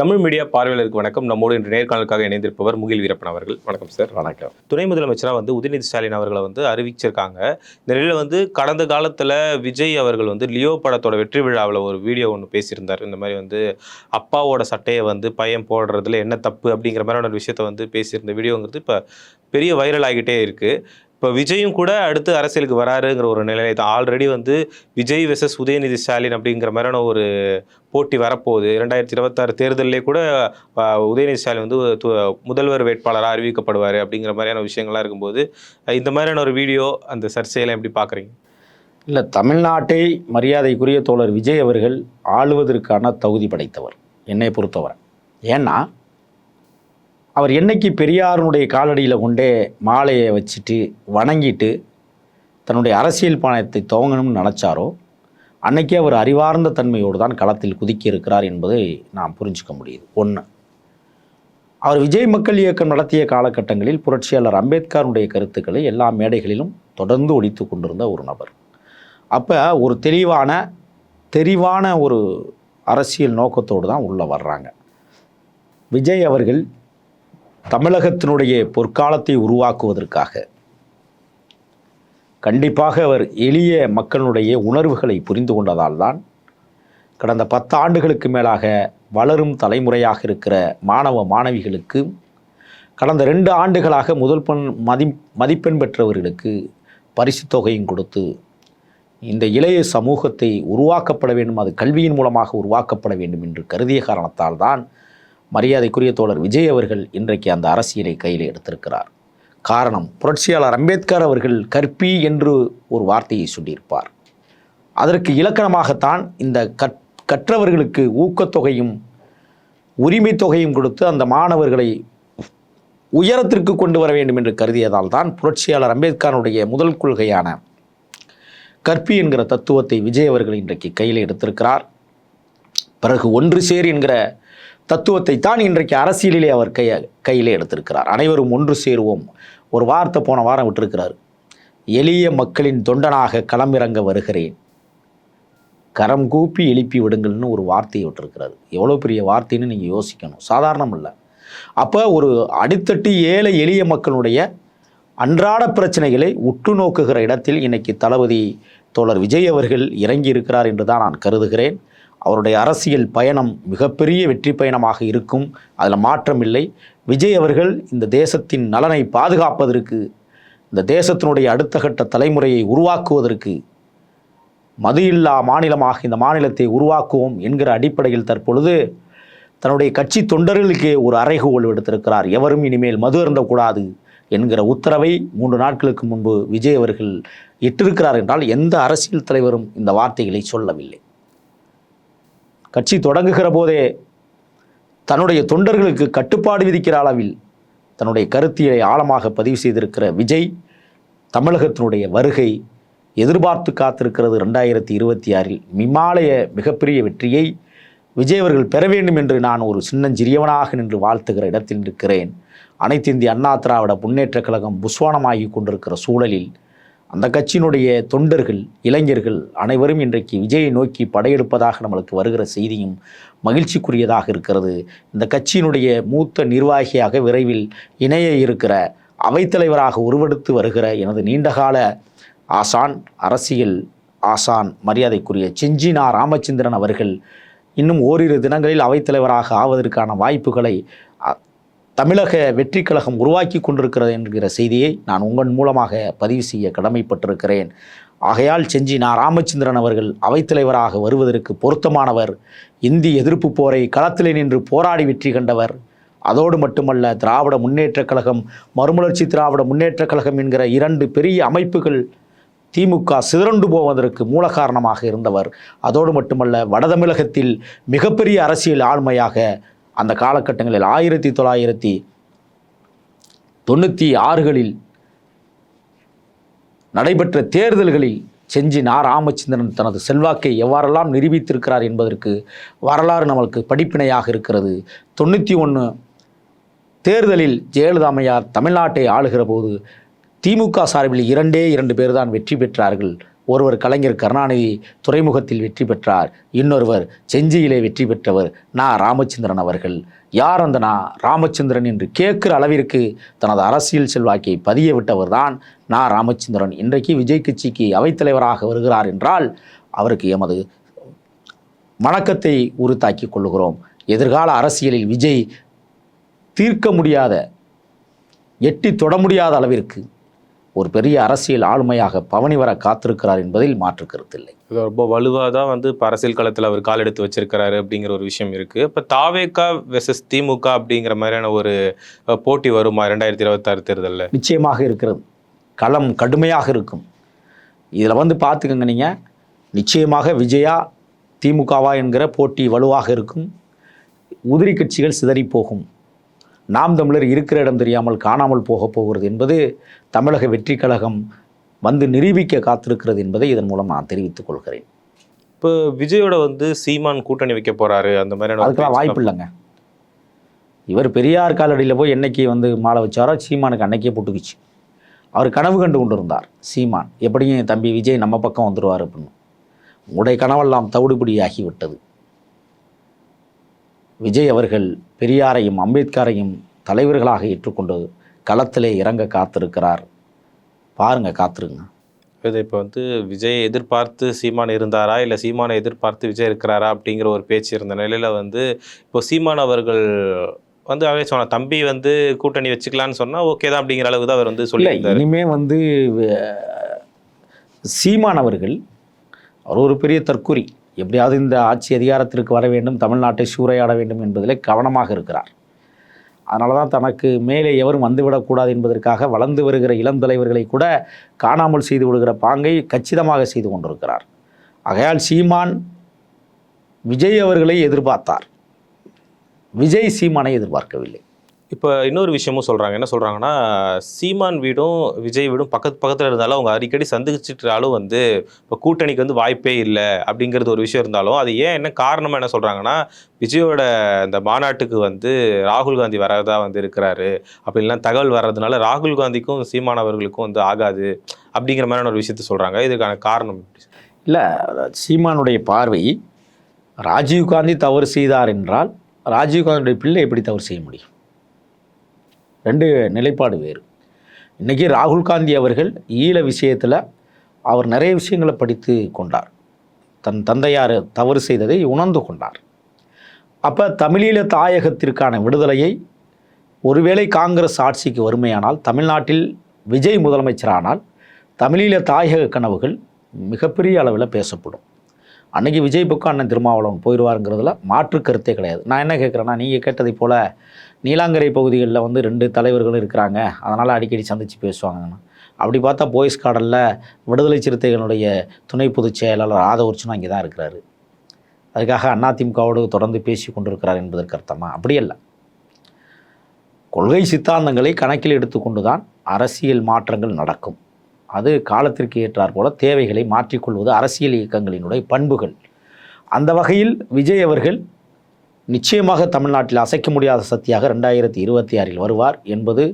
Tamil media பார்வையாளருக்கு வணக்கம். நம்மோடு இன்று நேர்காணலுக்காக இணைந்திருப்பவர் முகில் வீரப்பன் அவர்கள். வணக்கம் சார். வணக்கம். துணை முதலமைச்சராக வந்து உதயநிதி ஸ்டாலின் அவர்களை வந்து அறிவிச்சிருக்காங்க. இந்த நிலையில் வந்து கடந்த காலத்தில் விஜய் அவர்கள் வந்து லியோ படத்தோட வெற்றி விழாவில் ஒரு வீடியோ ஒன்று பேசியிருந்தார். இந்த மாதிரி வந்து அப்பாவோட சட்டையை வந்து பையன் போடுறதுல என்ன தப்பு அப்படிங்கிற மாதிரியான ஒரு விஷயத்த வந்து பேசியிருந்த வீடியோங்கிறது இப்போ பெரிய வைரல் ஆகிட்டே இருக்குது இப்போ விஜயும் கூட அடுத்து அரசியலுக்கு வராருங்கிற ஒரு நிலையில தான். ஆல்ரெடி வந்து விஜய் வெசஸ் உதயநிதி ஸ்டாலின் அப்படிங்கிற மாதிரியான ஒரு போட்டி வரப்போகுது. இரண்டாயிரத்தி இருபத்தாறு தேர்தலிலே கூட உதயநிதி ஸ்டாலின் வந்து முதல்வர் வேட்பாளராக அறிவிக்கப்படுவார் அப்படிங்கிற மாதிரியான விஷயங்கள்லாம் இருக்கும்போது இந்த மாதிரியான ஒரு வீடியோ அந்த சர்ச்சையெல்லாம் எப்படி பார்க்குறீங்க இல்லை தமிழ்நாட்டை மரியாதைக்குரிய தோழர் விஜய் அவர்கள் ஆளுவதற்கான தகுதி படைத்தவர் என்னை பொறுத்தவரை. ஏன்னா அவர் என்னைக்கு பெரியாருனுடைய காலடியில் கொண்டே மாலையை வச்சுட்டு வணங்கிட்டு தன்னுடைய அரசியல் பயணத்தை துவங்கணும்னு நினச்சாரோ அன்னைக்கே அவர் அறிவார்ந்த தன்மையோடு தான் களத்தில் குதிக்க இருக்கிறார் என்பதை நாம் புரிஞ்சுக்க முடியுது. ஒன்று அவர் விஜய் மக்கள் இயக்கம் நடத்திய காலகட்டங்களில் புரட்சியாளர் அம்பேத்கருடைய கருத்துக்களை எல்லா மேடைகளிலும் தொடர்ந்து ஒழித்து கொண்டிருந்த ஒரு நபர். அப்போ ஒரு தெளிவான தெரிவான ஒரு அரசியல் நோக்கத்தோடு தான் உள்ளே வர்றாங்க. விஜய் அவர்கள் தமிழகத்தினுடைய பொற்காலத்தை உருவாக்குவதற்காக. கண்டிப்பாக அவர் எளிய மக்களுடைய உணர்வுகளை புரிந்து கொண்டதால் தான் கடந்த பத்து ஆண்டுகளுக்கு மேலாக வளரும் தலைமுறையாக இருக்கிற மாணவ மாணவிகளுக்கு கடந்த ரெண்டு ஆண்டுகளாக முதல் பெண் மதி மதிப்பெண் பெற்றவர்களுக்கு பரிசுத் தொகையும் கொடுத்து இந்த இளைய சமூகத்தை உருவாக்கப்பட வேண்டும் அது கல்வியின் மூலமாக உருவாக்கப்பட வேண்டும் என்று கருதிய காரணத்தால் தான் மரியாதைக்குரிய தோழர் விஜய் அவர்கள் இன்றைக்கு அந்த அரசியலை கையில் எடுத்திருக்கிறார். காரணம் புரட்சியாளர் அம்பேத்கர் அவர்கள் கற்பி என்று ஒரு வார்த்தையை சொல்லியிருப்பார். அதற்கு இலக்கணமாகத்தான் இந்த கற் கற்றவர்களுக்கு ஊக்கத்தொகையும் உரிமை தொகையும் கொடுத்து அந்த மாணவர்களை உயரத்திற்கு கொண்டு வர வேண்டும் என்று கருதியதால் தான் புரட்சியாளர் அம்பேத்கருடைய முதல் கொள்கையான கற்பி என்கிற தத்துவத்தை விஜய் அவர்கள் இன்றைக்கு கையில் எடுத்திருக்கிறார். பிறகு ஒன்று சேர் என்கிற தத்துவத்தை தான் இன்றைக்கு அரசியலிலே அவர் கைய கையிலே எடுத்திருக்கிறார். அனைவரும் ஒன்று சேருவோம். ஒரு வார்த்தை போன வாரம் விட்டிருக்கிறார். எளிய மக்களின் தொண்டனாக களமிறங்க வருகிறேன். கரம் கூப்பி எழுப்பி விடுங்கள்னு ஒரு வார்த்தையை விட்டுருக்கிறாரு. எவ்வளோ பெரிய வார்த்தைன்னு நீங்கள் யோசிக்கணும். சாதாரணம் இல்லை அப்போ ஒரு அடித்தட்டு ஏழை எளிய மக்களுடைய அன்றாட பிரச்சனைகளை உற்று நோக்குகிற இடத்தில் இன்னைக்கு தளபதி தோழர் விஜய் அவர்கள் இறங்கி இருக்கிறார் என்று தான் நான் கருதுகிறேன். அவருடைய அரசியல் பயணம் மிகப்பெரிய வெற்றி பயணமாக இருக்கும். அதில் மாற்றம் இல்லை. விஜய் அவர்கள் இந்த தேசத்தின் நலனை பாதுகாப்பதற்கு இந்த தேசத்தினுடைய அடுத்த கட்ட தலைமுறையை உருவாக்குவதற்கு மது இல்லா மாநிலமாக இந்த மாநிலத்தை உருவாக்குவோம் என்கிற அடிப்படையில் தற்பொழுது தன்னுடைய கட்சி தொண்டர்களுக்கு ஒரு அறைகோல் விடுத்திருக்கிறார். எவரும் இனிமேல் மது அருந்தக்கூடாது என்கிற உத்தரவை மூன்று நாட்களுக்கு முன்பு விஜய் அவர்கள் இட்டிருக்கிறார் என்றால் எந்த அரசியல் தலைவரும் இந்த வார்த்தைகளை சொல்லவில்லை. கட்சி தொடங்குகிற போதே தன்னுடைய தொண்டர்களுக்கு கட்டுப்பாடு விதிக்கிற அளவில் தன்னுடைய கருத்தியலை ஆழமாக பதிவு செய்திருக்கிற விஜய் தமிழகத்தினுடைய வருகை எதிர்பார்த்து காத்திருக்கிறது ரெண்டாயிரத்தி இருபத்தி ஆறில். இமாலய மிகப்பெரிய வெற்றியை விஜய் அவர்கள் பெற வேண்டும் என்று நான் ஒரு சின்னஞ்சிறியவனாக நின்று வாழ்த்துகிற இடத்தில் இருக்கிறேன் அனைத்து இந்திய அண்ணா திராவிட முன்னேற்றக் கழகம் புஸ்வானமாகி கொண்டிருக்கிற சூழலில் அந்த கட்சியினுடைய தொண்டர்கள் இளைஞர்கள் அனைவரும் இன்றைக்கு விஜயை நோக்கி படையெடுப்பதாக நம்மளுக்கு வருகிற செய்தியும் மகிழ்ச்சிக்குரியதாக இருக்கிறது. இந்த கட்சியினுடைய மூத்த நிர்வாகியாக விரைவில் இணைய இருக்கிற அவைத்தலைவராக உருவெடுத்து வருகிற எனது நீண்டகால ஆசான் அரசியல் ஆசான் மரியாதைக்குரிய செஞ்சினா ராமச்சந்திரன் அவர்கள் இன்னும் ஓரிரு தினங்களில் அவைத்தலைவராக ஆவதற்கான வாய்ப்புகளை அ- தமிழக வெற்றி கழகம் உருவாக்கி கொண்டிருக்கிறது என்கிற செய்தியை நான் உங்கள் மூலமாக பதிவு செய்ய கடமைப்பட்டிருக்கிறேன். ஆகையால் செஞ்சி நா. ராமச்சந்திரன் அவர்கள் அவைத்தலைவராக வருவதற்கு பொருத்தமானவர். இந்தி எதிர்ப்பு போரை களத்திலே நின்று போராடி வெற்றி கண்டவர். அதோடு மட்டுமல்ல திராவிட முன்னேற்றக் கழகம் மறுமலர்ச்சி திராவிட முன்னேற்றக் கழகம் என்கிற இரண்டு பெரிய அமைப்புகள் திமுக சிதறண்டு போவதற்கு மூல காரணமாக இருந்தவர். அதோடு மட்டுமல்ல வடதமிழகத்தில் மிகப்பெரிய அரசியல் ஆளுமையாக அந்த காலகட்டங்களில் ஆயிரத்தி தொள்ளாயிரத்தி தொண்ணூற்றி ஆறுகளில் நடைபெற்ற தேர்தல்களில் செஞ்சி நா. ராமச்சந்திரன் தனது செல்வாக்கை எவ்வாறெல்லாம் நிரூபித்திருக்கிறார் என்பதற்கு வரலாறு நம்மளுக்கு படிப்பினையாக இருக்கிறது. தொண்ணூற்றி ஒன்று தேர்தலில் ஜெயலலிதா அம்மையார் தமிழ்நாட்டை ஆளுகிற போது திமுக சார்பில் இரண்டே இரண்டு பேர் தான் வெற்றி பெற்றார்கள். ஒருவர் கலைஞர் கருணாநிதி துறைமுகத்தில் வெற்றி பெற்றார். இன்னொருவர் செஞ்சியிலே வெற்றி பெற்றவர் நா. ராமச்சந்திரன் அவர்கள். யார் அந்த நா. ராமச்சந்திரன் என்று கேட்கிற அளவிற்கு தனது அரசியல் செல்வாக்கை பதிய விட்டவர் தான் நா. ராமச்சந்திரன். இன்றைக்கு விஜய் கட்சிக்கு அவைத்தலைவராக வருகிறார் என்றால் அவருக்கு எமது வணக்கத்தை உறுத்தாக்கி கொள்ளுகிறோம். எதிர்கால அரசியலில் விஜய் தீர்க்க முடியாத எட்டி தொட முடியாத அளவிற்கு ஒரு பெரிய அரசியல் ஆளுமையாக பவனி வர காத்திருக்கிறார் என்பதில் மாற்று கருத்தில்லை ரொம்ப வலுவாக தான் வந்து இப்போ அரசியல் களத்தில் அவர் கால் எடுத்து வச்சிருக்கிறாரு அப்படிங்கிற ஒரு விஷயம் இருக்கு. இப்போ தாவேகா வெர்சஸ் திமுக அப்படிங்கிற மாதிரியான ஒரு போட்டி வருமா ரெண்டாயிரத்தி இருபத்தாறு தேர்தலில்? நிச்சயமாக இருக்கிறது. களம் கடுமையாக இருக்கும். இதில் வந்து பார்த்துக்கங்க நீங்கள் நிச்சயமாக விஜயா திமுகவா என்கிற போட்டி வலுவாக இருக்கும். உதிரி கட்சிகள் சிதறி போகும். நாம் தமிழர் இருக்கிற இடம் தெரியாமல் காணாமல் போக போகிறது என்பது தமிழக வெற்றி கழகம் வந்து நிரூபிக்க காத்திருக்கிறது என்பதை இதன் மூலம் நான் தெரிவித்துக் கொள்கிறேன். இப்போ விஜயோட வந்து சீமான் கூட்டணி வைக்க போறாரு அந்த மாதிரியான அதுக்கெல்லாம் வாய்ப்பு இல்லைங்க. இவர் பெரியார் காலடியில் போய் என்னைக்கு வந்து மாலை வச்சாரோ சீமானுக்கு அன்னைக்கே புட்டுக்குச்சு. அவர் கனவு கண்டு கொண்டு இருந்தார் சீமான். எப்படியும் தம்பி விஜய் நம்ம பக்கம் வந்துடுவார் அப்படின்னு. உடைய கனவெல்லாம் தவிடுபடி ஆகிவிட்டது விஜய் அவர்கள் பெரியாரையும் அம்பேத்கரையும் தலைவர்களாக ஏற்றுக்கொண்டு களத்திலே இறங்க காத்திருக்கிறார். பாருங்க காத்திருங்க. இது இப்போ வந்து விஜய் எதிர்பார்த்து சீமான் இருந்தாரா? இல்லை சீமானை எதிர்பார்த்து விஜய் இருக்கிறாரா? அப்படிங்கிற ஒரு பேச்சு இருந்த நிலையில வந்து இப்போ சீமான் அவர்கள் வந்து அவரே சொன்ன தம்பி வந்து கூட்டணி வச்சுக்கலான்னு சொன்னா ஓகே தான் அப்படிங்கிற அளவுக்கு தான் அவர் வந்து சொல்லியிருந்தாரு. இனிமே வந்து சீமான் அவர்கள் அவர் ஒரு பெரிய தற்குறி எப்படியாவது இந்த ஆட்சி அதிகாரத்திற்கு வர வேண்டும் தமிழ்நாட்டை சூறையாட வேண்டும் என்பதிலே கவனமாக இருக்கிறார். அதனால தான் தனக்கு மேலே எவரும் வந்துவிடக்கூடாது என்பதற்காக வளர்ந்து வருகிற இளம் தலைவர்களை கூட காணாமல் செய்து விடுகிற பாங்கை கச்சிதமாக செய்து கொண்டிருக்கிறார். ஆகையால் சீமான் விஜய் அவர்களை எதிர்பார்த்தார். விஜய் சீமானை எதிர்பார்க்கவில்லை. இப்போ இன்னொரு விஷயமும் சொல்கிறாங்க என்ன சொல்கிறாங்கன்னா சீமான் வீடும் விஜய் வீடும் பக்கத்து பக்கத்தில் இருந்தாலும் அவங்க அடிக்கடி சந்திச்சிட்டாலும் வந்து இப்போ கூட்டணிக்கு வந்து வாய்ப்பே இல்லை அப்படிங்கிறது ஒரு விஷயம் இருந்தாலும் அது ஏன் என்ன காரணமாக என்ன சொல்கிறாங்கன்னா விஜயோட இந்த மாநாட்டுக்கு வந்து ராகுல் காந்தி வரதா வந்து இருக்கிறாரு. அப்படின்லாம் தகவல் வர்றதுனால ராகுல் காந்திக்கும் சீமான் அவர்களுக்கும் வந்து ஆகாது அப்படிங்கிற மாதிரியான ஒரு விஷயத்த சொல்கிறாங்க இதுக்கான காரணம் இல்லை சீமானுடைய பார்வை ராஜீவ்காந்தி தவறு செய்தார் என்றால் ராஜீவ்காந்தியுடைய பிள்ளை எப்படி தவறு செய்ய முடியும்? ரெண்டு நிலைப்பாடு வேறு. இன்றைக்கி ராகுல் காந்தி அவர்கள் ஈழ விஷயத்தில் அவர் நிறைய விஷயங்களை படித்து கொண்டார். தன் தந்தையார் தவறு செய்ததை உணர்ந்து கொண்டார். அப்போ தமிழீழ தாயகத்திற்கான விடுதலையை ஒருவேளை காங்கிரஸ் ஆட்சிக்கு வறுமையானால் தமிழ்நாட்டில் விஜய் முதலமைச்சரானால் தமிழீழ தாயக கனவுகள் மிகப்பெரிய அளவில் பேசப்படும். அன்றைக்கி விஜய் பக்கம் அண்ணன் திருமாவளவன் போயிடுவாருங்கிறதுல மாற்று கருத்தே கிடையாது. நான் என்ன கேட்குறேன்னா நீங்கள் கேட்டதைப் போல் நீலாங்கரை பகுதிகளில் வந்து ரெண்டு தலைவர்களும் இருக்கிறாங்க. அதனால் அடிக்கடி சந்தித்து பேசுவாங்கண்ணா அப்படி பார்த்தா போய்ஸ் கார்டனில் விடுதலை சிறுத்தைகளுடைய துணை பொதுச் செயலாளர் ஆதவர்ச்சனும் அங்கே தான் இருக்கிறாரு. அதுக்காக அதிமுகவோடு தொடர்ந்து பேசி கொண்டிருக்கிறார் என்பதற்கு அர்த்தமா? அப்படி அல்ல. கொள்கை சித்தாந்தங்களை கணக்கில் எடுத்துக்கொண்டு தான் அரசியல் மாற்றங்கள் நடக்கும். அது காலத்திற்கு ஏற்றார் போல தேவைகளை மாற்றிக்கொள்வது அரசியல் இயக்கங்களினுடைய பண்புகள். அந்த வகையில் விஜய் அவர்கள் நிச்சயமாக தமிழ்நாட்டில் அசைக்க முடியாத சக்தியாக ரெண்டாயிரத்தி இருபத்தி ஆறில் வருவார் என்பது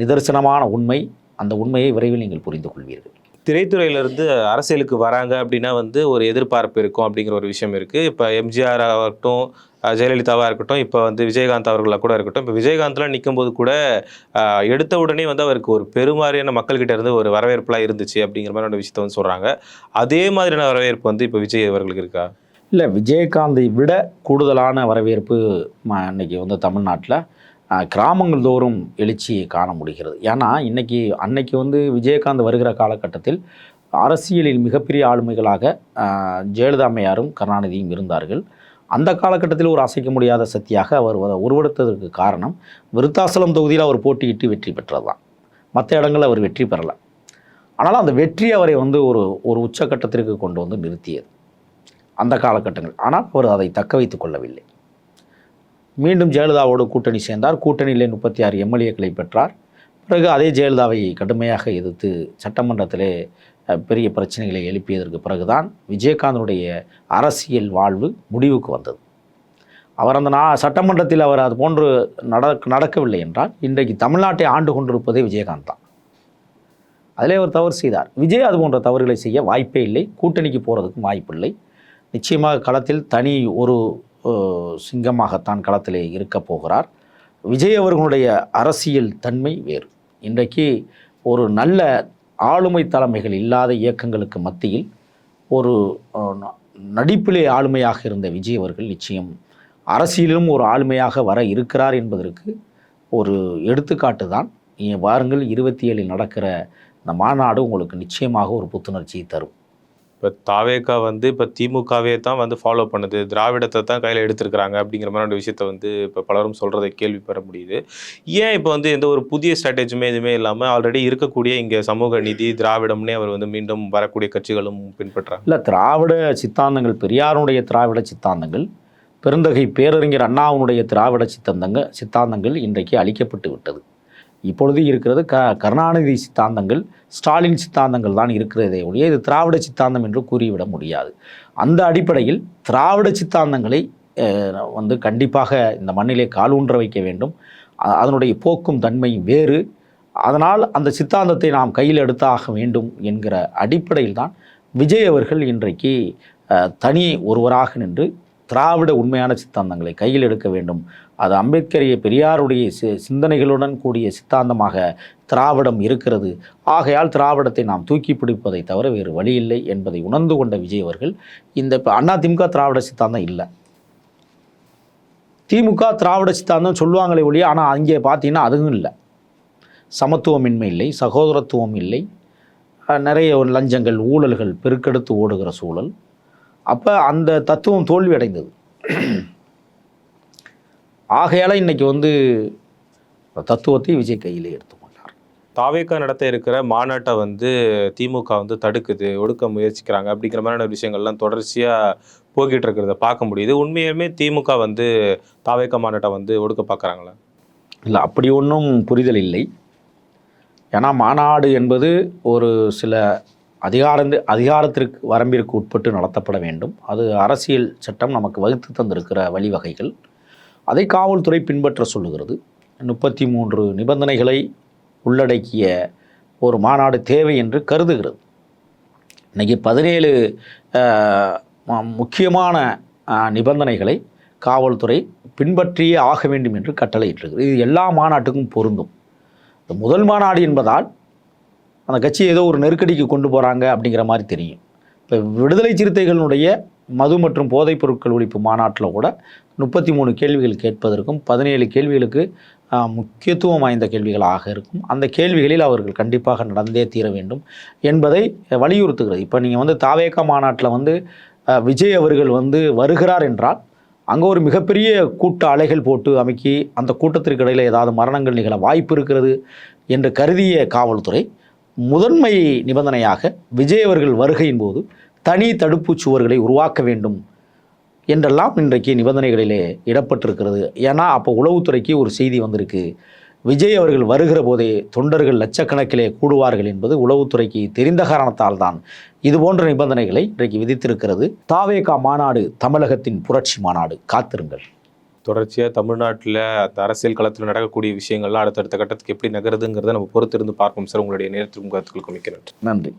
நிதர்சனமான உண்மை. அந்த உண்மையை விரைவில் நீங்கள் புரிந்து கொள்வீர்கள். திரைத்துறையிலேருந்து அரசியலுக்கு வராங்க அப்படின்னா வந்து ஒரு எதிர்பார்ப்பு இருக்கும் அப்படிங்கிற ஒரு விஷயம் இருக்குது இப்போ எம்ஜிஆர் ஆகட்டும் ஜெயலலிதாவாக இருக்கட்டும் இப்போ வந்து விஜயகாந்த் அவர்களாக கூட இருக்கட்டும் இப்போ விஜயகாந்த்லாம் நிற்கும்போது கூட எடுத்த உடனே வந்து அவருக்கு ஒரு பெருமாறியான மக்கள்கிட்ட இருந்து ஒரு வரவேற்புலாம் இருந்துச்சு அப்படிங்கிற மாதிரி ஒரு விஷயத்த வந்து சொல்கிறாங்க அதே மாதிரியான வரவேற்பு வந்து இப்போ விஜய் அவர்களுக்கு இருக்கா? இல்லை விஜயகாந்தை விட கூடுதலான வரவேற்பு இன்றைக்கி வந்து தமிழ்நாட்டில் கிராமங்கள் தோறும் எழுச்சியை காண முடிகிறது. ஏன்னா இன்றைக்கி அன்னைக்கு வந்து விஜயகாந்த் வருகிற காலகட்டத்தில் அரசியலில் மிகப்பெரிய ஆளுமைகளாக ஜெயலலிதாமையாரும் ஜெயலலிதா கருணாநிதியும் இருந்தார்கள். அந்த காலகட்டத்தில் ஒரு அசைக்க முடியாத சக்தியாக அவர் உருவெடுத்ததற்கு காரணம் விருத்தாசலம் தொகுதியில் அவர் போட்டியிட்டு வெற்றி பெற்றது தான் மற்ற இடங்களில் அவர் வெற்றி பெறலை. ஆனால் அந்த வெற்றி அவரை வந்து ஒரு ஒரு உச்சக்கட்டத்திற்கு கொண்டு வந்து நிறுத்தியது. அந்த காலகட்டங்கள். ஆனால் அவர் அதை தக்க வைத்துக் கொள்ளவில்லை. மீண்டும் ஜெயலலிதாவோடு கூட்டணி சேர்ந்தார். கூட்டணியிலே முப்பத்தி ஆறு எம்எல்ஏக்களை பெற்றார். பிறகு அதே ஜெயலலிதாவை கடுமையாக எதிர்த்து சட்டமன்றத்திலே பெரிய பிரச்சனைகளை எழுப்பியதற்கு பிறகுதான் விஜயகாந்தனுடைய அரசியல் வாழ்வு முடிவுக்கு வந்தது. அவர் அந்த நா சட்டமன்றத்தில் அவர் அது போன்று நட நடக்கவில்லை என்றால் இன்றைக்கு தமிழ்நாட்டை ஆண்டு கொண்டிருப்பதே விஜயகாந்த் தான். அதிலே அவர் தவறு செய்தார். விஜய் அது போன்ற தவறுகளை செய்ய வாய்ப்பே இல்லை. கூட்டணிக்கு போகிறதுக்கும் வாய்ப்பில்லை. நிச்சயமாக களத்தில் தனி ஒரு சிங்கமாகத்தான் களத்திலே இருக்க போகிறார். விஜய் அவர்களுடைய அரசியல் தன்மை வேறு. இன்றைக்கு ஒரு நல்ல ஆளுமை தலைமைகள் இல்லாத இயக்கங்களுக்கு மத்தியில் ஒரு ந- நடிப்பிலே ஆளுமையாக இருந்த விஜய் அவர்கள் நிச்சயம் அரசியலிலும் ஒரு ஆளுமையாக வர இருக்கிறார் என்பதற்கு ஒரு எடுத்துக்காட்டு தான். நீங்கள் வாருங்கள் இருபத்தி ஏழில் நடக்கிற இந்த மாநாடு உங்களுக்கு நிச்சயமாக ஒரு புத்துணர்ச்சியை தரும். இப்போ தாவேக்கா வந்து இப்போ திமுகவே தான் வந்து ஃபாலோ பண்ணுது. திராவிடத்தை தான் கையில் எடுத்திருக்கிறாங்க அப்படிங்கிற மாதிரி விஷயத்த வந்து இப்போ பலரும் சொல்கிறத கேள்வி பெற முடியுது. ஏன் இப்போ வந்து எந்த ஒரு புதிய ஸ்ட்ராட்டஜியுமே எதுவுமே இல்லாமல் ஆல்ரெடி இருக்கக்கூடிய இங்கே சமூக நீதி திராவிடம்னே அவர் வந்து மீண்டும் வரக்கூடிய கட்சிகளும் பின்பற்றாங்க இல்லை திராவிட சித்தாந்தங்கள் பெரியாருடைய திராவிட சித்தாந்தங்கள் பெருந்தகை பேரறிஞர் அண்ணாவுடைய திராவிட சித்தாந்தங்கள் சித்தாந்தங்கள் இன்றைக்கு அழிக்கப்பட்டு விட்டது. இப்பொழுது இருக்கிறது க கருணாநிதி சித்தாந்தங்கள் ஸ்டாலின் சித்தாந்தங்கள் தான் இருக்கிறதே ஒழிய இது திராவிட சித்தாந்தம் என்று கூறிவிட முடியாது. அந்த அடிப்படையில் திராவிட சித்தாந்தங்களை வந்து கண்டிப்பாக இந்த மண்ணிலே காலூன்ற வைக்க வேண்டும். அதனுடைய போக்கும் தன்மையும் வேறு. அதனால் அந்த சித்தாந்தத்தை நாம் கையில் எடுத்தாக வேண்டும் என்கிற அடிப்படையில் தான் விஜய் அவர்கள் இன்றைக்கு தனி ஒருவராக நின்று திராவிட உண்மையான சித்தாந்தங்களை கையில் எடுக்க வேண்டும். அது அம்பேத்கரிய பெரியாருடைய சி சிந்தனைகளுடன் கூடிய சித்தாந்தமாக திராவிடம் இருக்கிறது. ஆகையால் திராவிடத்தை நாம் தூக்கி பிடிப்பதை தவிர வேறு வழி இல்லை என்பதை உணர்ந்து கொண்ட விஜய் அவர்கள் இந்த இப்போ அதிமுக திராவிட சித்தாந்தம் இல்லை. திமுக திராவிட சித்தாந்தம் சொல்லுவாங்களே ஒழிய ஆனால் அங்கே பார்த்தீங்கன்னா அதுவும் இல்லை. சமத்துவமின்மை இல்லை சகோதரத்துவம் இல்லை. நிறைய லஞ்சங்கள் ஊழல்கள் பெருக்கெடுத்து ஓடுகிற சூழல். அப்போ அந்த தத்துவம் தோல்வி அடைந்தது ஆகையால் இன்னைக்கு வந்து தத்துவத்தை விஜய் கையிலே எடுத்துக்கொண்டார். தாவேக்கா நடத்த இருக்கிற மாநாட்டை வந்து திமுக வந்து தடுக்குது ஒடுக்க முயற்சிக்கிறாங்க அப்படிங்கிற மாதிரியான விஷயங்கள்லாம் தொடர்ச்சியாக போய்கிட்டு இருக்கிறத பார்க்க முடியுது. உண்மையுமே திமுக வந்து தாவேக்கா மாநாட்டை வந்து ஒடுக்க பார்க்குறாங்களா? இல்லை அப்படி ஒன்றும் புரிதல் இல்லை. ஏன்னா மாநாடு என்பது ஒரு சில அதிகார அதிகாரத்திற்கு வரம்பிற்கு உட்பட்டு நடத்தப்பட வேண்டும். அது அரசியல் சட்டம் நமக்கு வகுத்து தந்திருக்கிற வழிவகைகள். அதை காவல்துறை பின்பற்ற சொல்லுகிறது. முப்பத்தி மூன்று நிபந்தனைகளை உள்ளடக்கிய ஒரு மாநாடு தேவை என்று கருதுகிறது. இன்றைக்கி பதினேழு முக்கியமான நிபந்தனைகளை காவல்துறை பின்பற்றியே ஆக வேண்டும் என்று கட்டளையிட்டிருக்கிறது. இது எல்லா மாநாட்டுக்கும் பொருந்தும். முதல் மாநாடு என்பதால் அந்த கட்சி ஏதோ ஒரு நெருக்கடிக்கு கொண்டு போகிறாங்க அப்படிங்கிற மாதிரி தெரியும். இப்போ விடுதலை சிறுத்தைகளினுடைய மது மற்றும் போதைப் பொருட்கள் ஒழிப்பு மாநாட்டில் கூட முப்பத்தி மூணு கேள்விகள் கேட்பதற்கும் பதினேழு கேள்விகளுக்கு முக்கியத்துவம் வாய்ந்த கேள்விகளாக இருக்கும். அந்த கேள்விகளில் அவர்கள் கண்டிப்பாக நடந்தே தீர வேண்டும் என்பதை வலியுறுத்துகிறது. இப்போ நீங்கள் வந்து தாவேகா மாநாட்டில் வந்து விஜய் அவர்கள் வந்து வருகிறார் என்றால் அங்கே ஒரு மிகப்பெரிய கூட்ட அலைகள் போட்டு அமைக்கி அந்த கூட்டத்திற்கு இடையில் ஏதாவது மரணங்கள் நிகழ வாய்ப்பு இருக்கிறது என்று கருதிய காவல்துறை முதன்மை நிபந்தனையாக விஜய் அவர்கள் வருகையின் போது தனி தடுப்புச் சுவர்களை உருவாக்க வேண்டும் என்றெல்லாம் இன்றைக்கு நிபந்தனைகளிலே இடப்பட்டிருக்கிறது. ஏன்னா அப்போ உளவுத்துறைக்கு ஒரு செய்தி வந்திருக்கு. விஜய் அவர்கள் வருகிற போதே தொண்டர்கள் லட்சக்கணக்கிலே கூடுவார்கள் என்பது உளவுத்துறைக்கு தெரிந்த காரணத்தால் தான் இது போன்ற நிபந்தனைகளை இன்றைக்கு விதித்திருக்கிறது. தாவேகா மாநாடு தமிழகத்தின் புரட்சி மாநாடு. காத்திருங்கள். தொடர்ச்சியாக தமிழ்நாட்டில் அந்த அரசியல் களத்தில் நடக்கக்கூடிய விஷயங்கள்லாம் அடுத்தடுத்த கட்டத்துக்கு எப்படி நகருதுங்கிறத நம்ம பொறுத்திருந்து பார்ப்போம் சார். உங்களுடைய நேரத்திற்கும் கருத்துக்களுக்கும் மிக்க நன்றி. நன்றி.